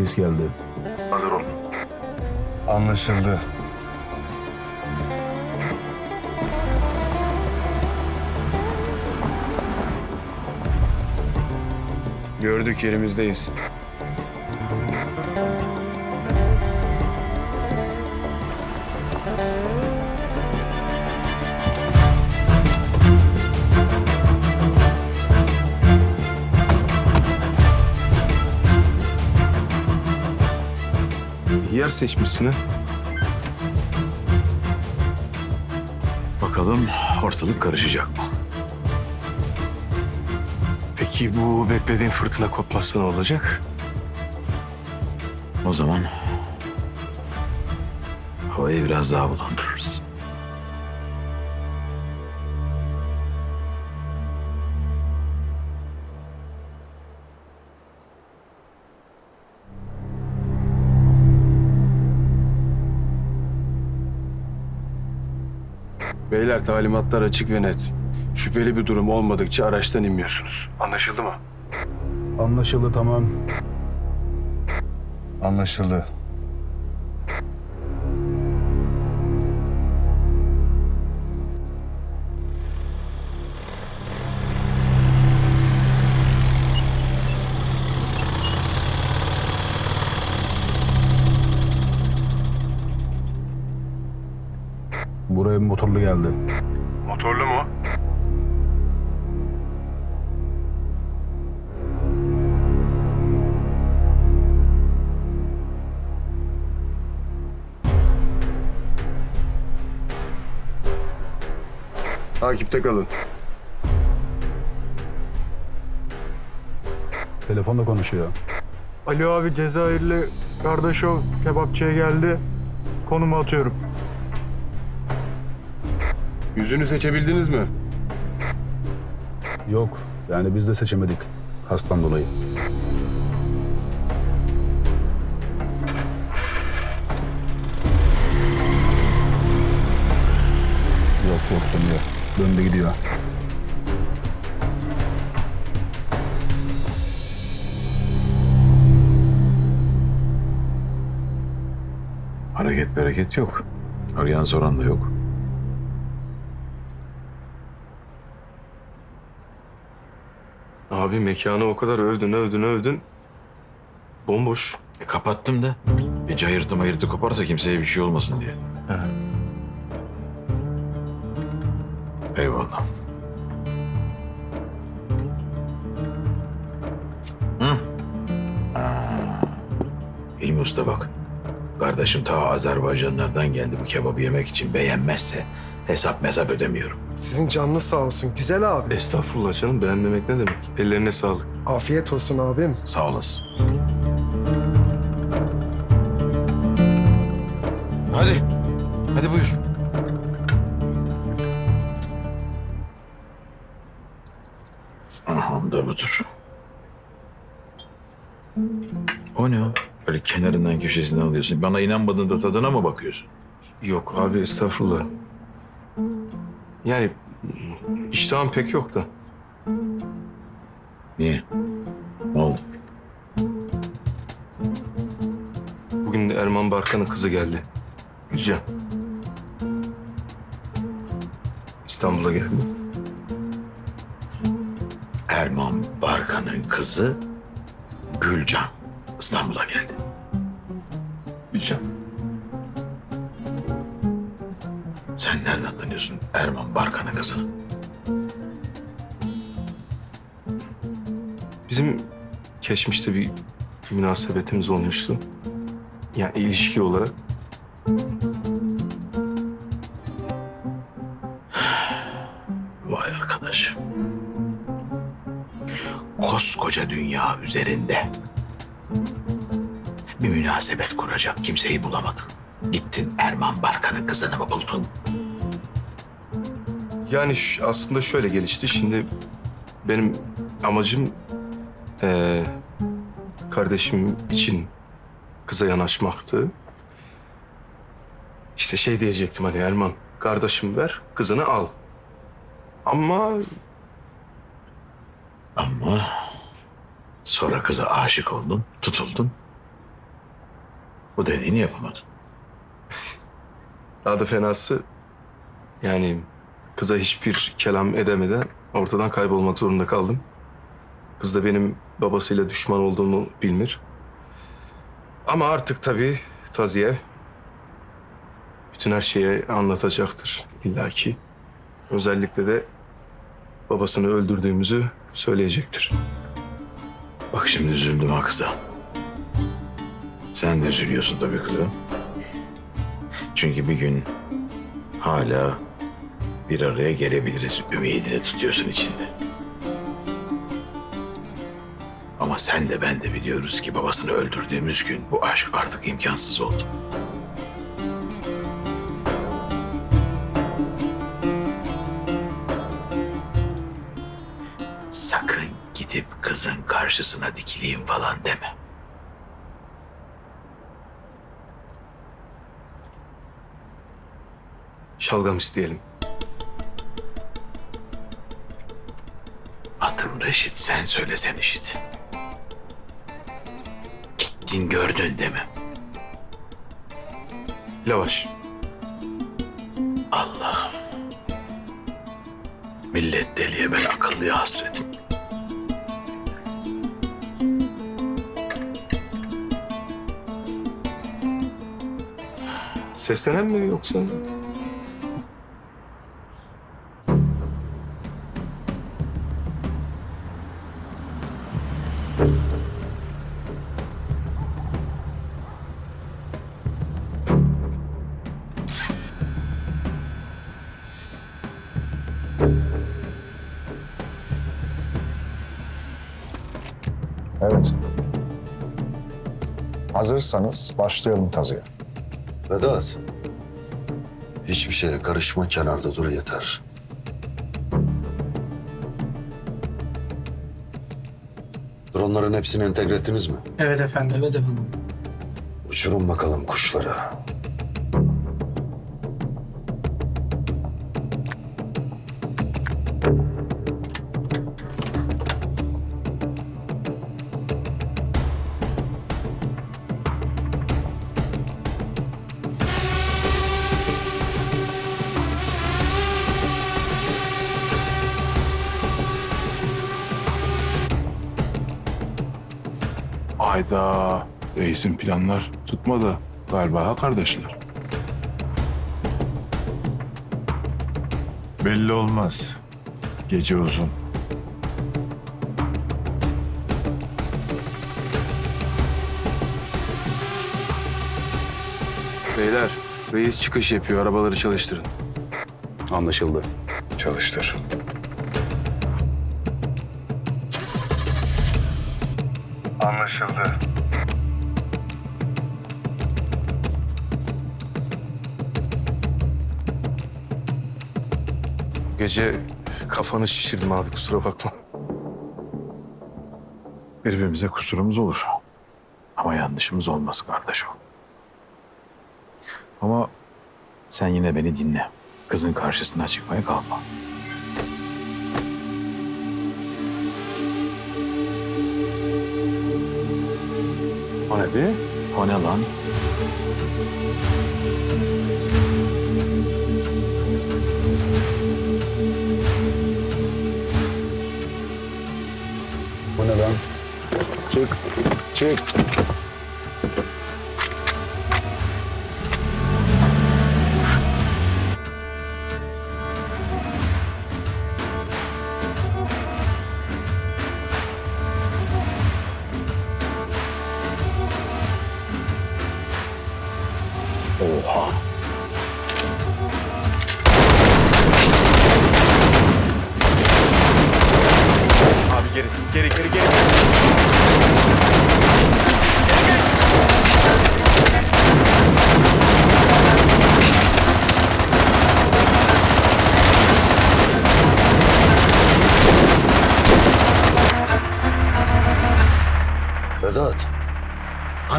Reis geldi. Anlaşıldı. Gördük yerimizdeyiz. Yer seçmişsin ha. Bakalım ortalık karışacak mı? Peki bu beklediğin fırtına kopmazsa ne olacak? O zaman havayı biraz daha bulandırırız. Beyler talimatlar açık ve net. Şüpheli bir durum olmadıkça araçtan inmiyorsunuz. Anlaşıldı mı? Anlaşıldı tamam. Anlaşıldı. Motorlu geldi. Motorlu mu? Takipte kalın. Telefonla konuşuyor. Ali abi Cezayirli Kardeşov kebapçıya geldi. Konumu atıyorum. Yüzünü seçebildiniz mi? Yok, yani biz de seçemedik. Hastan dolayı. Yok yok dönüyor. Döndü gidiyor. Hareket bereket yok. Arayan soran da yok. Abi mekanı o kadar övdün övdün övdün. Bomboş. E, kapattım da. Bir cayırtı mayırtı koparsa kimseye bir şey olmasın diye. Eyvallah. Hı? Aa, Usta bak. Kardeşim ta Azerbaycanlardan geldi bu kebabı yemek için. Beğenmezse hesap mesap ödemiyorum. Sizin canınız sağ olsun. Güzel abi. Estağfurullah canım beğenmemek ne demek? Ellerine sağlık. Afiyet olsun abim. Sağ olasın. Hadi. Hadi buyur. Aha da budur. O ne o? Böyle kenarından köşesinden alıyorsun. Bana inanmadığında tadına mı bakıyorsun? Yok abi estağfurullah. Yani iştahım pek yok da. Niye? Ne oldu? Bugün de Erman Barkan'ın kızı geldi. Gülcan. İstanbul'a geldi. Erman Barkan'ın kızı Gülcan İstanbul'a geldi. Gülcan. Sen nereden tanıyorsun Erman Barkan'ın kızını? Bizim geçmişte bir münasebetimiz olmuştu. Yani ilişki olarak. Vay arkadaş. Koskoca dünya üzerinde bir münasebet kuracak kimseyi bulamadın. Gittin Erman Barkan'ın kızını mı buldun? Yani aslında şöyle gelişti. Şimdi benim amacım eee, kardeşim için kıza yanaşmaktı. İşte şey diyecektim hani Erman kardeşim ver kızını al. Ama Ama Sonra kıza aşık oldun, tutuldun. Bu dediğini yapamadın. Daha da fenası yani kıza hiçbir kelam edemeden ortadan kaybolmak zorunda kaldım. Kız da benim babasıyla düşman olduğumu bilmir. Ama artık tabii Taziye bütün her şeyi anlatacaktır illaki. Özellikle de babasını öldürdüğümüzü söyleyecektir. Bak şimdi üzüldüm ha kıza. Sen de üzülüyorsun tabii kıza. Çünkü bir gün hala bir araya gelebiliriz ümidini tutuyorsun içinde. Ama sen de ben de biliyoruz ki babasını öldürdüğümüz gün bu aşk artık imkansız oldu. Sakın gidip kızın karşısına dikileyim falan deme. Şalgam isteyelim. Reşit, sen söylesen işit. Gittin gördün değil mi? Lavaş. Allah. Millet deliye ben akıllıya hasretim. Seslenen mi yoksa? Evet. Hazırsanız başlayalım tazıya. Vedat. Hiçbir şeye karışma kenarda dur yeter. Dronların hepsini entegre ettiniz mi? Evet efendim. Evet efendim. Uçurun bakalım kuşları. Ayda reisin planlar tutmadı galiba ha kardeşler. Belli olmaz. Gece uzun. Beyler, reis çıkış yapıyor. Arabaları çalıştırın. Anlaşıldı. Çalıştır. Anlaşıldı. Gece kafanı şişirdim abi kusura bakma. Birbirimize kusurumuz olur. Ama yanlışımız olmaz kardeş o. Ama sen yine beni dinle. Kızın karşısına çıkmaya kalkma. O ne be? O ne lan? Bu ne lan? Çık. Çık.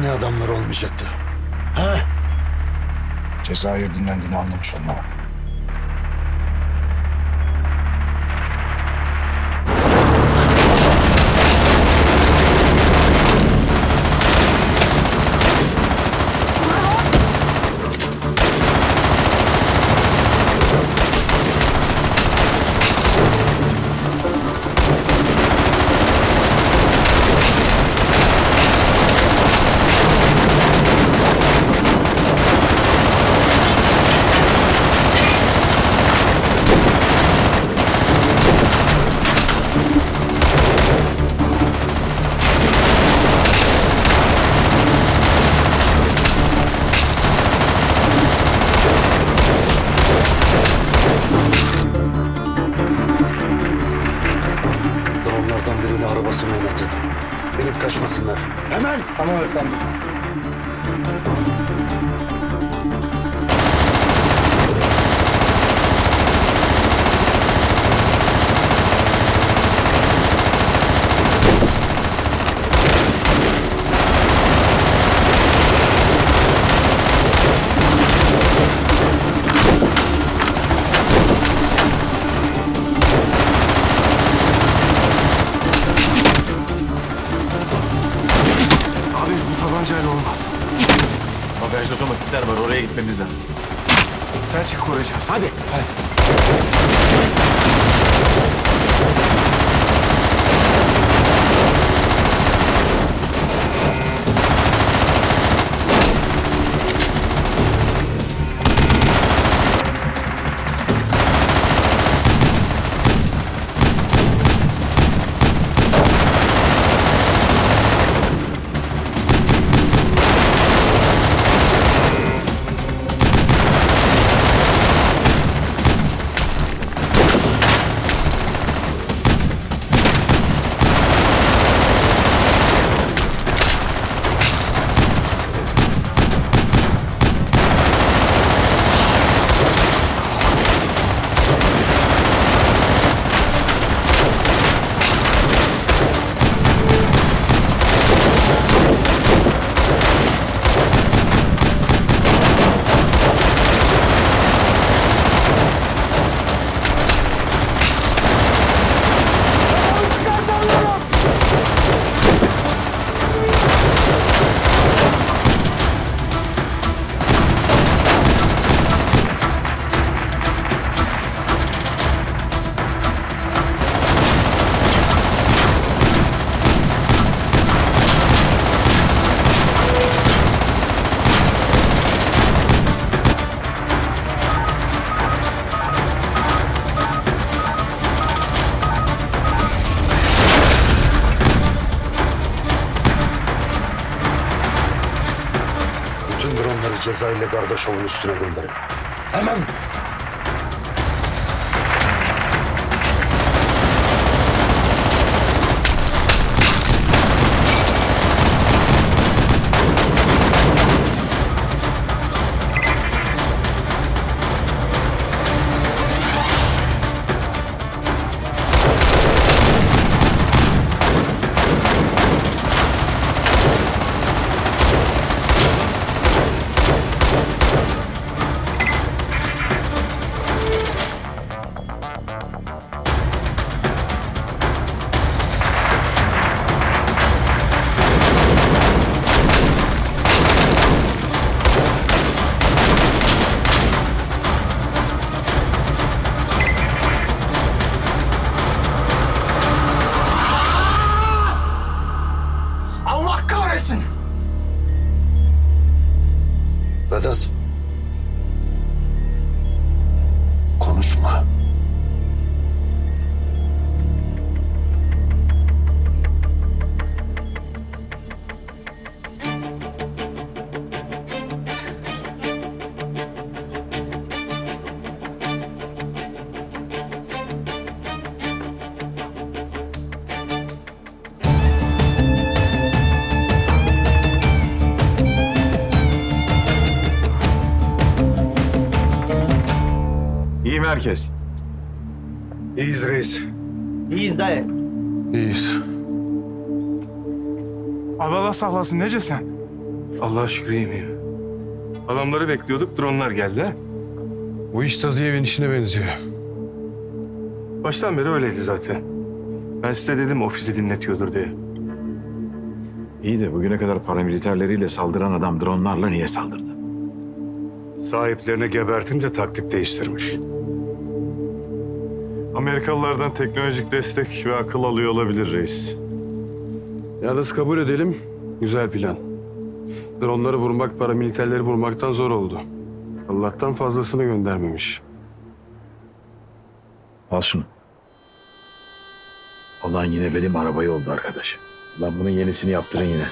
Hani adamlar olmayacaktı? He? Cezayir dinlendiğini anlamış olmalı. arabası Mehmet'in. Binip kaçmasınlar. Hemen! Tamam efendim. Tabancayla olmaz. Bagajda otomatikler var oraya gitmemiz lazım. Sen çık koruyacağız. Hadi. Bütün dronları Cezayir'le Gardaşov'un üstüne gönderin. Hemen! Herkes? İyiyiz reis. İyiyiz dayı. İyiyiz. Abi Allah saklasın nece sen? Allah'a şükür iyiyim ya. Adamları bekliyorduk, dronlar geldi ha. Bu iş tadı evin işine benziyor. Baştan beri öyleydi zaten. Ben size dedim ofisi dinletiyordur diye. İyi de bugüne kadar paramiliterleriyle saldıran adam dronlarla niye saldırdı? Sahiplerini gebertince taktik değiştirmiş. Amerikalılardan teknolojik destek ve akıl alıyor olabilir reis. Yalnız kabul edelim, güzel plan. Dronları vurmak, paramiliterleri vurmaktan zor oldu. Allah'tan fazlasını göndermemiş. Al şunu. Olan yine benim arabayı oldu arkadaş. Lan bunun yenisini yaptırın yine.